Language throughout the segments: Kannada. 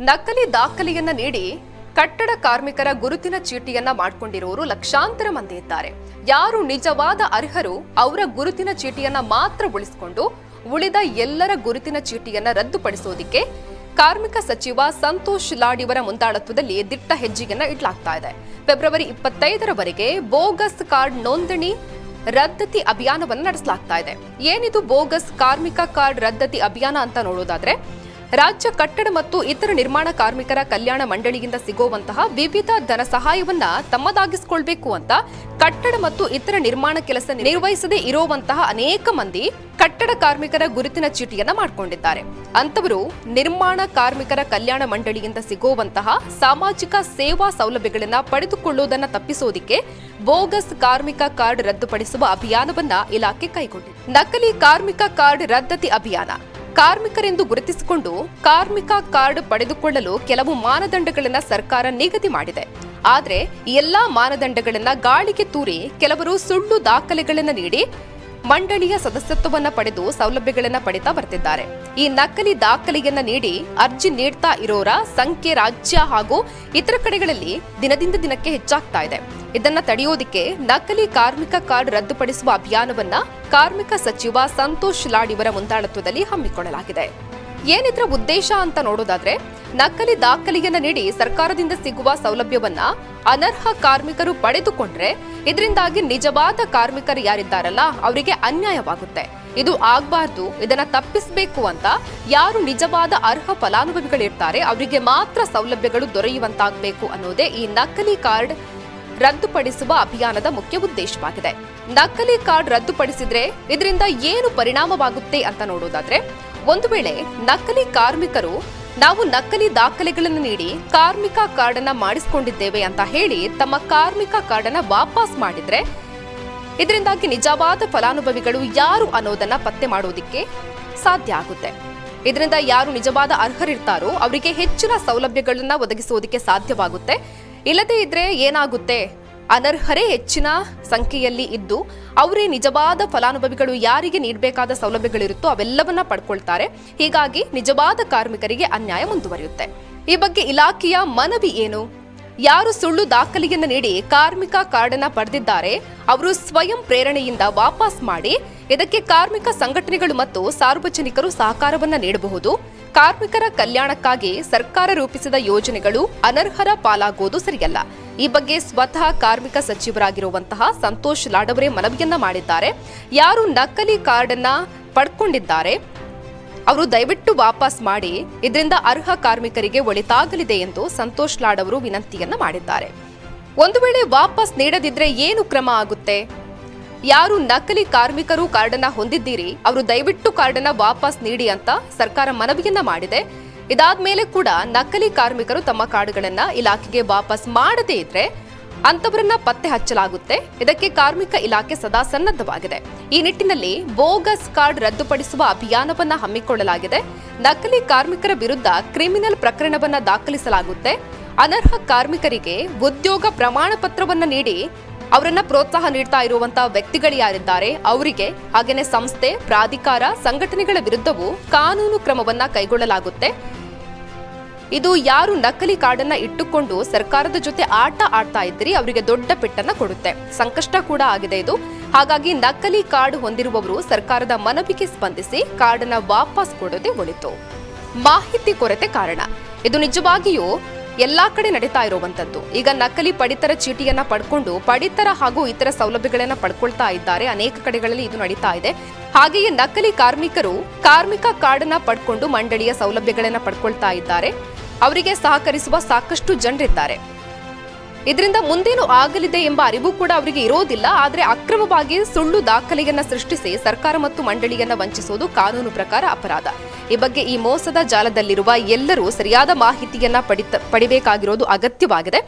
ನಕಲಿ ದಾಖಲೆಯನ್ನ ನೀಡಿ ಕಟ್ಟಡ ಕಾರ್ಮಿಕರ ಗುರುತಿನ ಚೀಟಿಯನ್ನ ಮಾಡಿಕೊಂಡಿರುವವರು ಲಕ್ಷಾಂತರ ಮಂದಿ ಇದ್ದಾರೆ. ಯಾರು ನಿಜವಾದ ಅರ್ಹರು ಅವರ ಗುರುತಿನ ಚೀಟಿಯನ್ನ ಮಾತ್ರ ಉಳಿಸಿಕೊಂಡು ಉಳಿದ ಎಲ್ಲರ ಗುರುತಿನ ಚೀಟಿಯನ್ನ ರದ್ದುಪಡಿಸೋದಿಕ್ಕೆ ಕಾರ್ಮಿಕ ಸಚಿವ ಸಂತೋಷ್ ಲಾಡಿವರ ಮುಂದಾಳತ್ವದಲ್ಲಿ ದಿಟ್ಟ ಹೆಜ್ಜೆಯನ್ನ ಇಡ್ಲಾಗ್ತಾ ಇದೆ. ಫೆಬ್ರವರಿ ಇಪ್ಪತ್ತೈದರವರೆಗೆ ಬೋಗಸ್ ಕಾರ್ಡ್ ನೋಂದಣಿ ರದ್ದತಿ ಅಭಿಯಾನವನ್ನು ನಡೆಸಲಾಗ್ತಾ ಇದೆ. ಏನಿದು ಬೋಗಸ್ ಕಾರ್ಮಿಕ ಕಾರ್ಡ್ ರದ್ದತಿ ಅಭಿಯಾನ ಅಂತ ನೋಡೋದಾದ್ರೆ ರಾಜ್ಯ ಕಟ್ಟಡ ಮತ್ತು ಇತರ ನಿರ್ಮಾಣ ಕಾರ್ಮಿಕರ ಕಲ್ಯಾಣ ಮಂಡಳಿಯಿಂದ ಸಿಗುವಂತಹ ವಿವಿಧ ಧನ ಸಹಾಯವನ್ನ ತಮ್ಮದಾಗಿಸಿಕೊಳ್ಬೇಕು ಅಂತ ಕಟ್ಟಡ ಮತ್ತು ಇತರ ನಿರ್ಮಾಣ ಕೆಲಸ ನಿರ್ವಹಿಸದೇ ಇರುವಂತಹ ಅನೇಕ ಮಂದಿ ಕಟ್ಟಡ ಕಾರ್ಮಿಕರ ಗುರುತಿನ ಚೀಟಿಯನ್ನ ಮಾಡಿಕೊಂಡಿದ್ದಾರೆ. ಅಂತವರು ನಿರ್ಮಾಣ ಕಾರ್ಮಿಕರ ಕಲ್ಯಾಣ ಮಂಡಳಿಯಿಂದ ಸಿಗುವಂತಹ ಸಾಮಾಜಿಕ ಸೇವಾ ಸೌಲಭ್ಯಗಳನ್ನ ಪಡೆದುಕೊಳ್ಳುವುದನ್ನ ತಪ್ಪಿಸೋದಿಕ್ಕೆ ಬೋಗಸ್ ಕಾರ್ಮಿಕ ಕಾರ್ಡ್ ರದ್ದುಪಡಿಸುವ ಅಭಿಯಾನವನ್ನ ಇಲಾಖೆ ಕೈಗೊಂಡಿದೆ. ನಕಲಿ ಕಾರ್ಮಿಕ ಕಾರ್ಡ್ ರದ್ದತಿ ಅಭಿಯಾನ ಕಾರ್ಮಿಕರೆಂದು ಗುರುತಿಸಿಕೊಂಡು ಕಾರ್ಮಿಕ ಕಾರ್ಡ್ ಪಡೆದುಕೊಳ್ಳಲು ಕೆಲವು ಮಾನದಂಡಗಳನ್ನು ಸರ್ಕಾರ ನಿಗದಿ ಮಾಡಿದೆ. ಆದರೆ ಎಲ್ಲಾ ಮಾನದಂಡಗಳನ್ನು ಗಾಳಿಗೆ ತೂರಿ ಕೆಲವರು ಸುಳ್ಳು ದಾಖಲೆಗಳನ್ನು ನೀಡಿ ಮಂಡಳಿಯ ಸದಸ್ಯತ್ವವನ್ನು ಪಡೆದು ಸೌಲಭ್ಯಗಳನ್ನು ಪಡಿತಾ ಬರ್ತಿದ್ದಾರೆ. ಈ ನಕಲಿ ದಾಖಲೆಯನ್ನ ನೀಡಿ ಅರ್ಜಿ ನೀಡ್ತಾ ಇರೋರ ಸಂಖ್ಯೆ ರಾಜ್ಯ ಹಾಗೂ ಇತರ ಕಡೆಗಳಲ್ಲಿ ದಿನದಿಂದ ದಿನಕ್ಕೆ ಹೆಚ್ಚಾಗ್ತಾ ಇದೆ. ಇದನ್ನ ತಡೆಯೋದಿಕ್ಕೆ ನಕಲಿ ಕಾರ್ಮಿಕ ಕಾರ್ಡ್ ರದ್ದುಪಡಿಸುವ ಅಭಿಯಾನವನ್ನ ಕಾರ್ಮಿಕ ಸಚಿವ ಸಂತೋಷ್ ಲಾಡಿವರ ಮುಂದಾಳತ್ವದಲ್ಲಿ ಹಮ್ಮಿಕೊಳ್ಳಲಾಗಿದೆ. ಏನಿದ್ರ ಉದ್ದೇಶ ಅಂತ ನೋಡೋದಾದ್ರೆ ನಕಲಿ ದಾಖಲೆಯನ್ನ ನೀಡಿ ಸರ್ಕಾರದಿಂದ ಸಿಗುವ ಸೌಲಭ್ಯವನ್ನ ಅನರ್ಹ ಕಾರ್ಮಿಕರು ಪಡೆದುಕೊಂಡ್ರೆ ಇದರಿಂದಾಗಿ ನಿಜವಾದ ಕಾರ್ಮಿಕರು ಯಾರಿದ್ದಾರಲ್ಲ, ಅವರಿಗೆ ಅನ್ಯಾಯವಾಗುತ್ತೆ. ಇದು ಆಗ್ಬಾರ್ದು, ಇದನ್ನ ತಪ್ಪಿಸಬೇಕು ಅಂತ ಯಾರು ನಿಜವಾದ ಅರ್ಹ ಫಲಾನುಭವಿಗಳಿರ್ತಾರೆ, ಅವರಿಗೆ ಮಾತ್ರ ಸೌಲಭ್ಯಗಳು ದೊರೆಯುವಂತಾಗಬೇಕು ಅನ್ನೋದೇ ಈ ನಕಲಿ ಕಾರ್ಡ್ ರದ್ದುಪಡಿಸುವ ಅಭಿಯಾನದ ಮುಖ್ಯ ಉದ್ದೇಶವಾಗಿದೆ. ನಕಲಿ ಕಾರ್ಡ್ ರದ್ದುಪಡಿಸಿದ್ರೆ ಇದರಿಂದ ಏನು ಪರಿಣಾಮವಾಗುತ್ತೆ ಅಂತ ನೋಡೋದಾದ್ರೆ ಒಂದು ವೇಳೆ ನಕಲಿ ಕಾರ್ಮಿಕರು, ನಾವು ನಕಲಿ ದಾಖಲೆಗಳನ್ನು ನೀಡಿ ಕಾರ್ಮಿಕ ಕಾರ್ಡ್ ಅನ್ನ ಮಾಡಿಸಿಕೊಂಡಿದ್ದೇವೆ ಅಂತ ಹೇಳಿ ತಮ್ಮ ಕಾರ್ಮಿಕ ಕಾರ್ಡ್ ಅನ್ನ ವಾಪಸ್ ಮಾಡಿದ್ರೆ, ಇದರಿಂದಾಗಿ ನಿಜವಾದ ಫಲಾನುಭವಿಗಳು ಯಾರು ಅನ್ನೋದನ್ನ ಪತ್ತೆ ಮಾಡೋದಿಕ್ಕೆ ಸಾಧ್ಯ ಆಗುತ್ತೆ. ಇದರಿಂದ ಯಾರು ನಿಜವಾದ ಅರ್ಹರಿರ್ತಾರೋ ಅವರಿಗೆ ಹೆಚ್ಚಿನ ಸೌಲಭ್ಯಗಳನ್ನ ಒದಗಿಸುವುದಕ್ಕೆ ಸಾಧ್ಯವಾಗುತ್ತೆ. ಇಲ್ಲದೇ ಇದ್ರೆ ಏನಾಗುತ್ತೆ? ಅನರ್ಹರೇ ಹೆಚ್ಚಿನ ಸಂಖ್ಯೆಯಲ್ಲಿ ಇದ್ದು, ಅವರೇ ನಿಜವಾದ ಫಲಾನುಭವಿಗಳು ಯಾರಿಗೆ ನೀಡಬೇಕಾದ ಸೌಲಭ್ಯಗಳಿರುತ್ತೋ ಅವೆಲ್ಲವನ್ನ ಪಡ್ಕೊಳ್ತಾರೆ. ಹೀಗಾಗಿ ನಿಜವಾದ ಕಾರ್ಮಿಕರಿಗೆ ಅನ್ಯಾಯ ಮುಂದುವರಿಯುತ್ತೆ. ಈ ಬಗ್ಗೆ ಇಲಾಖೆಯ ಮನವಿ ಏನು? ಯಾರು ಸುಳ್ಳು ದಾಖಲೆಯನ್ನು ನೀಡಿ ಕಾರ್ಮಿಕ ಕಾರ್ಡನ್ನ ಪಡೆದಿದ್ದಾರೆ, ಅವರು ಸ್ವಯಂ ಪ್ರೇರಣೆಯಿಂದ ವಾಪಸ್ ಮಾಡಿ ಇದಕ್ಕೆ ಕಾರ್ಮಿಕ ಸಂಘಟನೆಗಳು ಮತ್ತು ಸಾರ್ವಜನಿಕರು ಸಹಕಾರವನ್ನು ನೀಡಬಹುದು. ಕಾರ್ಮಿಕರ ಕಲ್ಯಾಣಕ್ಕಾಗಿ ಸರ್ಕಾರ ರೂಪಿಸಿದ ಯೋಜನೆಗಳು ಅನರ್ಹರ ಪಾಲಾಗುವುದು ಸರಿಯಲ್ಲ. ಈ ಬಗ್ಗೆ ಸ್ವತಃ ಕಾರ್ಮಿಕ ಸಚಿವರಾಗಿರುವಂತಹ ಸಂತೋಷ್ ಲಾಡವರೇ ಮನವಿಯನ್ನ ಮಾಡಿದ್ದಾರೆ. ಯಾರು ನಕಲಿ ಕಾರ್ಡನ್ನ ಪಡ್ಕೊಂಡಿದ್ದಾರೆ, ಅವರು ದಯವಿಟ್ಟು ವಾಪಸ್ ಮಾಡಿ. ಇದರಿಂದ ಅರ್ಹ ಕಾರ್ಮಿಕರಿಗೆ ಒಳಿತಾಗಲಿದೆ ಎಂದು ಸಂತೋಷ್ ಲಾಡ್ ಅವರು ವಿನಂತಿಯನ್ನ ಮಾಡಿದ್ದಾರೆ. ಒಂದು ವೇಳೆ ವಾಪಸ್ ನೀಡದಿದ್ರೆ ಏನು ಕ್ರಮ ಆಗುತ್ತೆ? ಯಾರು ನಕಲಿ ಕಾರ್ಮಿಕರು ಕಾರ್ಡನ್ನ ಹೊಂದಿದ್ದೀರಿ? ಅವರು ದಯವಿಟ್ಟು ಕಾರ್ಡನ್ನ ವಾಪಸ್ ನೀಡಿ ಅಂತ ಸರ್ಕಾರ ಮನವಿಯನ್ನ ಮಾಡಿದೆ. ಇದಾದ ಮೇಲೆ ಕೂಡ ನಕಲಿ ಕಾರ್ಮಿಕರು ತಮ್ಮ ಕಾರ್ಡ್ಗಳನ್ನ ಇಲಾಖೆಗೆ ವಾಪಸ್ ಮಾಡದೇ ಇದ್ರೆ ಅಂತವರನ್ನ ಪತ್ತೆ ಹಚ್ಚಲಾಗುತ್ತೆ. ಇದಕ್ಕೆ ಕಾರ್ಮಿಕ ಇಲಾಖೆ ಸದಾ ಸನ್ನದ್ಧವಾಗಿದೆ. ಈ ನಿಟ್ಟಿನಲ್ಲಿ ಬೋಗಸ್ ಕಾರ್ಡ್ ರದ್ದುಪಡಿಸುವ ಅಭಿಯಾನವನ್ನ ಹಮ್ಮಿಕೊಳ್ಳಲಾಗಿದೆ. ನಕಲಿ ಕಾರ್ಮಿಕರ ವಿರುದ್ಧ ಕ್ರಿಮಿನಲ್ ಪ್ರಕರಣವನ್ನ ದಾಖಲಿಸಲಾಗುತ್ತೆ. ಅನರ್ಹ ಕಾರ್ಮಿಕರಿಗೆ ಉದ್ಯೋಗ ಪ್ರಮಾಣ ಪತ್ರವನ್ನ ನೀಡಿ ಅವರನ್ನ ಪ್ರೋತ್ಸಾಹ ನೀಡ್ತಾ ಇರುವಂತಹ ವ್ಯಕ್ತಿಗಳು ಯಾರಿದ್ದಾರೆ, ಅವರಿಗೆ ಹಾಗೇನೆ ಸಂಸ್ಥೆ, ಪ್ರಾಧಿಕಾರ, ಸಂಘಟನೆಗಳ ವಿರುದ್ಧವೂ ಕಾನೂನು ಕ್ರಮವನ್ನ ಕೈಗೊಳ್ಳಲಾಗುತ್ತೆ. ಇದು ಯಾರು ನಕಲಿ ಕಾರ್ಡನ್ನ ಇಟ್ಟುಕೊಂಡು ಸರ್ಕಾರದ ಜೊತೆ ಆಟ ಆಡ್ತಾ ಇದ್ರಿ ಅವರಿಗೆ ದೊಡ್ಡ ಪೆಟ್ಟನ್ನ ಕೊಡುತ್ತೆ. ಸಂಕಷ್ಟ ಕೂಡ ಆಗಿದೆ ಇದು. ಹಾಗಾಗಿ ನಕಲಿ ಕಾರ್ಡ್ ಹೊಂದಿರುವವರು ಸರ್ಕಾರದ ಮನವಿಗೆ ಸ್ಪಂದಿಸಿ ಕಾರ್ಡನ್ನ ವಾಪಸ್ ಕೊಡೋದೇ ಒಳಿತು. ಮಾಹಿತಿ ಕೊರತೆ ಕಾರಣ. ಇದು ನಿಜವಾಗಿಯೂ ಎಲ್ಲಾ ಕಡೆ ನಡೀತಾ ಇರುವಂತದ್ದು. ಈಗ ನಕಲಿ ಪಡಿತರ ಚೀಟಿಯನ್ನ ಪಡ್ಕೊಂಡು ಪಡಿತರ ಹಾಗೂ ಇತರ ಸೌಲಭ್ಯಗಳನ್ನ ಪಡ್ಕೊಳ್ತಾ ಇದ್ದಾರೆ. ಅನೇಕ ಕಡೆಗಳಲ್ಲಿ ಇದು ನಡೀತಾ ಇದೆ. ಹಾಗೆಯೇ ನಕಲಿ ಕಾರ್ಮಿಕರು ಕಾರ್ಮಿಕ ಕಾರ್ಡನ್ನ ಪಡ್ಕೊಂಡು ಮಂಡಳಿಯ ಸೌಲಭ್ಯಗಳನ್ನ ಪಡ್ಕೊಳ್ತಾ ಇದ್ದಾರೆ. ಅವರಿಗೆ ಸಹಕರಿಸುವ ಸಾಕಷ್ಟು ಜನರಿದ್ದಾರೆ. ಇದರಿಂದ ಮುಂದೇನು ಆಗಲಿದೆ ಎಂಬ ಅರಿವು ಕೂಡ ಅವರಿಗೆ ಇರೋದಿಲ್ಲ. ಆದರೆ ಅಕ್ರಮವಾಗಿ ಸುಳ್ಳು ದಾಖಲೆಯನ್ನ ಸೃಷ್ಟಿಸಿ ಸರ್ಕಾರ ಮತ್ತು ಮಂಡಳಿಯನ್ನ ವಂಚಿಸುವುದು ಕಾನೂನು ಪ್ರಕಾರ ಅಪರಾಧ. ಈ ಬಗ್ಗೆ ಈ ಮೋಸದ ಜಾಲದಲ್ಲಿರುವ ಎಲ್ಲರೂ ಸರಿಯಾದ ಮಾಹಿತಿಯನ್ನ ಪಡಿಬೇಕಾಗಿರೋದು ಅಗತ್ಯವಾಗಿದೆ.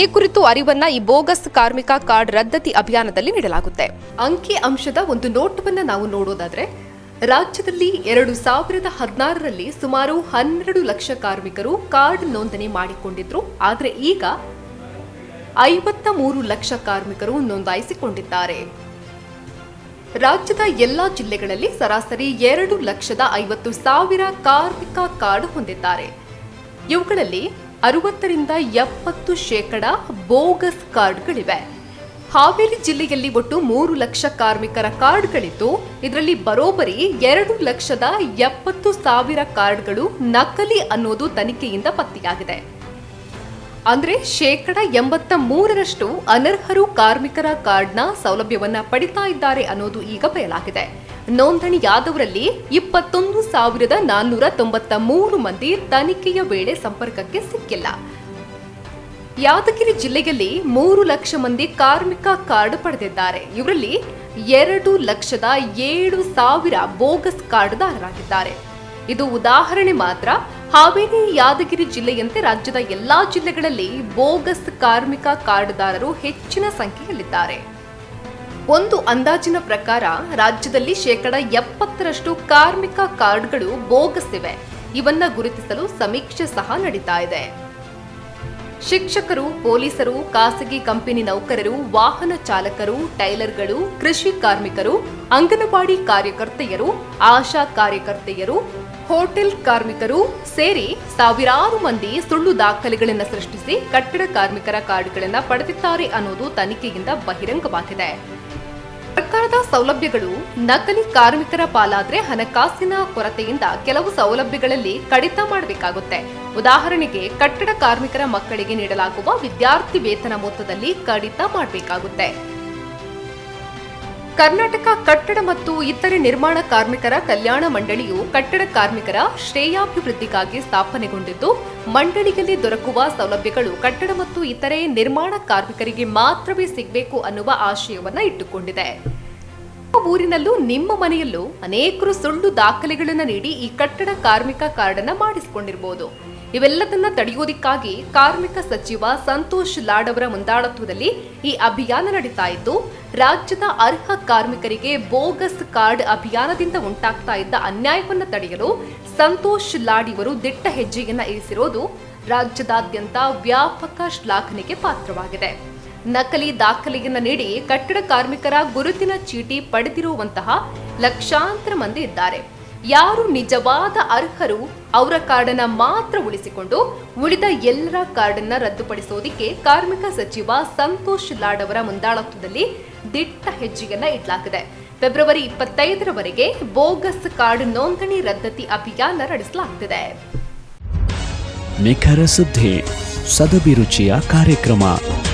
ಈ ಕುರಿತು ಅರಿವನ್ನ ಈ ಬೋಗಸ್ ಕಾರ್ಮಿಕ ಕಾರ್ಡ್ ರದ್ದತಿ ಅಭಿಯಾನದಲ್ಲಿ ನೀಡಲಾಗುತ್ತೆ. ಅಂಕಿ ಅಂಶದ ಒಂದು ನೋಟವನ್ನ ನಾವು ನೋಡೋದಾದ್ರೆ, ರಾಜ್ಯದಲ್ಲಿ ಎರಡು ಸಾವಿರದ ಹದಿನಾರರಲ್ಲಿ ಸುಮಾರು ಹನ್ನೆರಡು ಲಕ್ಷ ಕಾರ್ಮಿಕರು ಕಾರ್ಡ್ ನೋಂದಣಿ ಮಾಡಿಕೊಂಡಿದ್ರು. ಆದರೆ ಈಗ ಐವತ್ತ ಮೂರು ಲಕ್ಷ ಕಾರ್ಮಿಕರು ನೋಂದಾಯಿಸಿಕೊಂಡಿದ್ದಾರೆ. ರಾಜ್ಯದ ಎಲ್ಲಾ ಜಿಲ್ಲೆಗಳಲ್ಲಿ ಸರಾಸರಿ ಎರಡು ಲಕ್ಷದ ಐವತ್ತು ಸಾವಿರ ಕಾರ್ಮಿಕ ಕಾರ್ಡ್ ಹೊಂದಿದ್ದಾರೆ. ಇವುಗಳಲ್ಲಿ ಅರವತ್ತರಿಂದ ಎಪ್ಪತ್ತು ಶೇಕಡ ಬೋಗಸ್ ಕಾರ್ಡ್ಗಳಿವೆ ಹಾವೇರಿ ಜಿಲ್ಲೆಯಲ್ಲಿ ಒಟ್ಟು ಮೂರು ಲಕ್ಷ ಕಾರ್ಮಿಕರ ಕಾರ್ಡ್ಗಳಿದ್ದು ಇದರಲ್ಲಿ ಬರೋಬ್ಬರಿ ಎರಡು ಲಕ್ಷದ ಎಪ್ಪತ್ತು ಸಾವಿರ ಕಾರ್ಡ್ಗಳು ನಕಲಿ ಅನ್ನೋದು ತನಿಖೆಯಿಂದ ಪತ್ತೆಯಾಗಿದೆ. ಅಂದ್ರೆ ಶೇಕಡ ಎಂಬತ್ತ ಮೂರರಷ್ಟು ಅನರ್ಹರು ಕಾರ್ಮಿಕರ ಕಾರ್ಡ್ನ ಸೌಲಭ್ಯವನ್ನ ಪಡಿತಾ ಇದ್ದಾರೆ ಅನ್ನೋದು ಈಗ ಬಯಲಾಗಿದೆ. ನೋಂದಣಿಯಾದವರಲ್ಲಿ ಇಪ್ಪತ್ತೊಂದು ಸಾವಿರದ ನಾನ್ನೂರ ತೊಂಬತ್ತ ಮೂರು ಮಂದಿ ತನಿಖೆಯ ವೇಳೆ ಸಂಪರ್ಕಕ್ಕೆ ಸಿಕ್ಕಿಲ್ಲ. ಯಾದಗಿರಿ ಜಿಲ್ಲೆಯಲ್ಲಿ ಮೂರು ಲಕ್ಷ ಮಂದಿ ಕಾರ್ಮಿಕ ಕಾರ್ಡ್ ಪಡೆದಿದ್ದಾರೆ. ಇವರಲ್ಲಿ ಎರಡು ಲಕ್ಷದ ಏಳು ಸಾವಿರ ಬೋಗಸ್ ಕಾರ್ಡ್ದಾರರಾಗಿದ್ದಾರೆ ಇದು ಉದಾಹರಣೆ ಮಾತ್ರ ಹಾವೇರಿ ಯಾದಗಿರಿ ಜಿಲ್ಲೆಯಂತೆ ರಾಜ್ಯದ ಎಲ್ಲಾ ಜಿಲ್ಲೆಗಳಲ್ಲಿ ಬೋಗಸ್ ಕಾರ್ಮಿಕ ಕಾರ್ಡ್ದಾರರು ಹೆಚ್ಚಿನ ಸಂಖ್ಯೆಯಲ್ಲಿದ್ದಾರೆ. ಒಂದು ಅಂದಾಜಿನ ಪ್ರಕಾರ ರಾಜ್ಯದಲ್ಲಿ ಶೇಕಡ ಎಪ್ಪತ್ತರಷ್ಟು ಕಾರ್ಮಿಕ ಕಾರ್ಡ್ಗಳು ಬೋಗಸ್ ಇವೆ. ಇವನ್ನ ಗುರುತಿಸಲು ಸಮೀಕ್ಷೆ ಸಹ ನಡೀತಾ ಇದೆ. ಶಿಕ್ಷಕರು, ಪೊಲೀಸರು, ಖಾಸಗಿ ಕಂಪನಿ ನೌಕರರು, ವಾಹನ ಚಾಲಕರು, ಟೈಲರ್ಗಳು, ಕೃಷಿ ಕಾರ್ಮಿಕರು, ಅಂಗನವಾಡಿ ಕಾರ್ಯಕರ್ತೆಯರು, ಆಶಾ ಕಾರ್ಯಕರ್ತೆಯರು, ಹೋಟೆಲ್ ಕಾರ್ಮಿಕರು ಸೇರಿ ಸಾವಿರಾರು ಮಂದಿ ಸುಳ್ಳು ದಾಖಲೆಗಳನ್ನು ಸೃಷ್ಟಿಸಿ ಕಟ್ಟಡ ಕಾರ್ಮಿಕರ ಕಾರ್ಡ್ಗಳನ್ನು ಪಡೆದಿದ್ದಾರೆ ಅನ್ನೋದು ತನಿಖೆಯಿಂದ ಬಹಿರಂಗವಾಗಿದೆ. ಸರ್ಕಾರದ ಸೌಲಭ್ಯಗಳು ನಕಲಿ ಕಾರ್ಮಿಕರ ಪಾಲಾದ್ರೆ ಹಣಕಾಸಿನ ಕೊರತೆಯಿಂದ ಕೆಲವು ಸೌಲಭ್ಯಗಳಲ್ಲಿ ಕಡಿತ ಮಾಡಬೇಕಾಗುತ್ತೆ. ಉದಾಹರಣೆಗೆ ಕಟ್ಟಡ ಕಾರ್ಮಿಕರ ಮಕ್ಕಳಿಗೆ ನೀಡಲಾಗುವ ವಿದ್ಯಾರ್ಥಿ ವೇತನ ಮೊತ್ತದಲ್ಲಿ ಕಡಿತ ಮಾಡಬೇಕಾಗುತ್ತೆ. ಕರ್ನಾಟಕ ಕಟ್ಟಡ ಮತ್ತು ಇತರೆ ನಿರ್ಮಾಣ ಕಾರ್ಮಿಕರ ಕಲ್ಯಾಣ ಮಂಡಳಿಯು ಕಟ್ಟಡ ಕಾರ್ಮಿಕರ ಶ್ರೇಯಾಭಿವೃದ್ಧಿಗಾಗಿ ಸ್ಥಾಪನೆಗೊಂಡಿದ್ದು, ಮಂಡಳಿಯಲ್ಲಿ ದೊರಕುವ ಸೌಲಭ್ಯಗಳು ಕಟ್ಟಡ ಮತ್ತು ಇತರೆ ನಿರ್ಮಾಣ ಕಾರ್ಮಿಕರಿಗೆ ಮಾತ್ರವೇ ಸಿಗಬೇಕು ಅನ್ನುವ ಆಶಯವನ್ನು ಇಟ್ಟುಕೊಂಡಿದೆ. ಊರಿನಲ್ಲೂ ನಿಮ್ಮ ಮನೆಯಲ್ಲೂ ಅನೇಕರು ಸುಳ್ಳು ದಾಖಲೆಗಳನ್ನು ನೀಡಿ ಈ ಕಟ್ಟಡ ಕಾರ್ಮಿಕ ಕಾರ್ಡ್ ಅನ್ನ ಮಾಡಿಸಿಕೊಂಡಿರಬಹುದು ಇವೆಲ್ಲದನ್ನ ತಡೆಯೋದಿಕ್ಕಾಗಿ ಕಾರ್ಮಿಕ ಸಚಿವ ಸಂತೋಷ್ ಲಾಡ್ ಅವರ ಮುಂದಾಳತ್ವದಲ್ಲಿ ಈ ಅಭಿಯಾನ ನಡೀತಾ ಇದ್ದು, ರಾಜ್ಯದ ಅರ್ಹ ಕಾರ್ಮಿಕರಿಗೆ ಬೋಗಸ್ ಕಾರ್ಡ್ ಅಭಿಯಾನದಿಂದ ಉಂಟಾಗ್ತಾ ಇದ್ದ ಅನ್ಯಾಯವನ್ನು ತಡೆಯಲು ಸಂತೋಷ್ ಲಾಡ್ ಇವರು ದಿಟ್ಟ ಹೆಜ್ಜೆಯನ್ನ ಇರಿಸಿರೋದು ರಾಜ್ಯದಾದ್ಯಂತ ವ್ಯಾಪಕ ಶ್ಲಾಘನೆಗೆ ಪಾತ್ರವಾಗಿದೆ. ನಕಲಿ ದಾಖಲೆಯನ್ನು ನೀಡಿ ಕಟ್ಟಡ ಕಾರ್ಮಿಕರ ಗುರುತಿನ ಚೀಟಿ ಪಡೆದಿರುವಂತಹ ಲಕ್ಷಾಂತರ ಮಂದಿ ಇದ್ದಾರೆ. ಯಾರು ನಿಜವಾದ ಅರ್ಹರು ಅವರ ಕಾರ್ಡನ್ನ ಮಾತ್ರ ಉಳಿಸಿಕೊಂಡು ಉಳಿದ ಎಲ್ಲರ ಕಾರ್ಡನ್ನ ರದ್ದುಪಡಿಸೋದಿಕ್ಕೆ ಕಾರ್ಮಿಕ ಸಚಿವ ಸಂತೋಷ್ ಲಾಡ್ ಅವರ ಮುಂದಾಳತ್ವದಲ್ಲಿ ದಿಟ್ಟ ಹೆಜ್ಜೆಯನ್ನ ಇಡಲಾಗಿದೆ. ಫೆಬ್ರವರಿ ಇಪ್ಪತ್ತೈದರವರೆಗೆ ಬೋಗಸ್ ಕಾರ್ಡ್ ನೋಂದಣಿ ರದ್ದತಿ ಅಭಿಯಾನ ನಡೆಸಲಾಗುತ್ತಿದೆ. ನಿಖರ ಸುದ್ದಿ, ಸದಭಿರುಚಿಯ ಕಾರ್ಯಕ್ರಮ.